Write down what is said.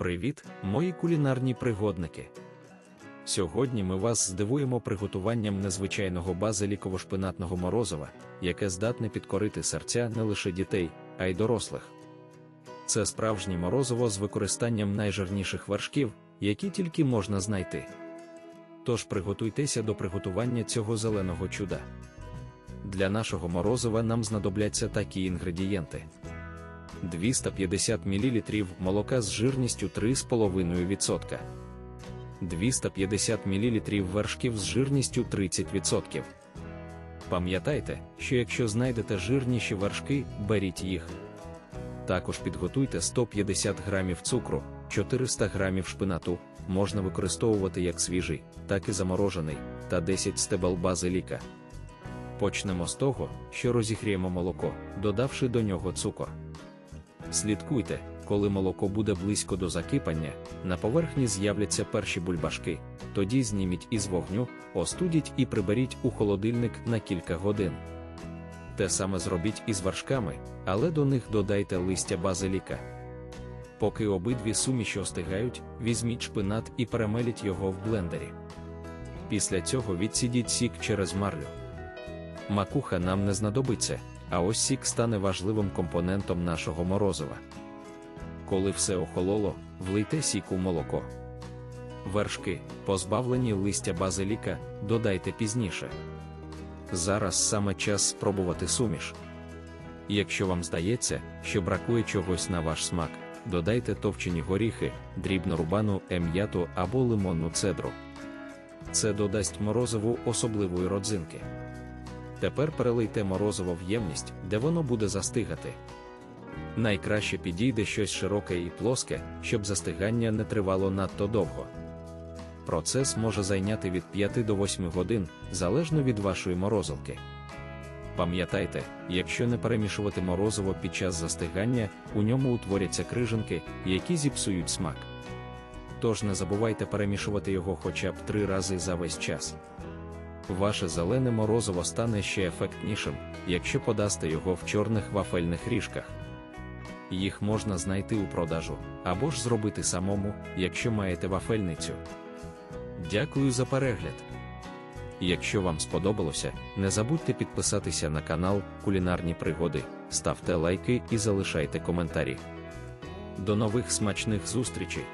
Привіт, мої кулінарні пригодники! Сьогодні ми вас здивуємо приготуванням незвичайного базиліково-шпинатного морозива, яке здатне підкорити серця не лише дітей, а й дорослих. Це справжнє морозиво з використанням найжирніших вершків, які тільки можна знайти. Тож приготуйтеся до приготування цього зеленого чуда. Для нашого морозива нам знадобляться такі інгредієнти. 250 мл молока з жирністю 3,5%, 250 мл вершків з жирністю 30%. Пам'ятайте, що якщо знайдете жирніші вершки, беріть їх. Також підготуйте 150 г цукру, 400 г шпинату, можна використовувати як свіжий, так і заморожений, та 10 стебел базиліка. Почнемо з того, що розігріємо молоко, додавши до нього цукор. Слідкуйте, коли молоко буде близько до закипання, на поверхні з'являться перші бульбашки, тоді зніміть із вогню, остудіть і приберіть у холодильник на кілька годин. Те саме зробіть із вершками, але до них додайте листя базиліка. Поки обидві суміші остигають, візьміть шпинат і перемеліть його в блендері. Після цього відсідіть сік через марлю. Макуха нам не знадобиться, а ось сік стане важливим компонентом нашого морозива. Коли все охололо, влийте сік у молоко. Вершки, позбавлені листя базиліка, додайте пізніше. Зараз саме час спробувати суміш. Якщо вам здається, що бракує чогось на ваш смак, додайте товчені горіхи, дрібно рубану ем'яту або лимонну цедру. Це додасть морозиву особливої родзинки. Тепер перелийте морозиво в ємність, де воно буде застигати. Найкраще підійде щось широке і плоске, щоб застигання не тривало надто довго. Процес може зайняти від 5 до 8 годин, залежно від вашої морозилки. Пам'ятайте, якщо не перемішувати морозиво під час застигання, у ньому утворяться крижинки, які зіпсують смак. Тож не забувайте перемішувати його хоча б три рази за весь час. Ваше зелене морозиво стане ще ефектнішим, якщо подасте його в чорних вафельних ріжках. Їх можна знайти у продажу, або ж зробити самому, якщо маєте вафельницю. Дякую за перегляд. Якщо вам сподобалося, не забудьте підписатися на канал Кулінарні Пригоди, ставте лайки і залишайте коментарі. До нових смачних зустрічей!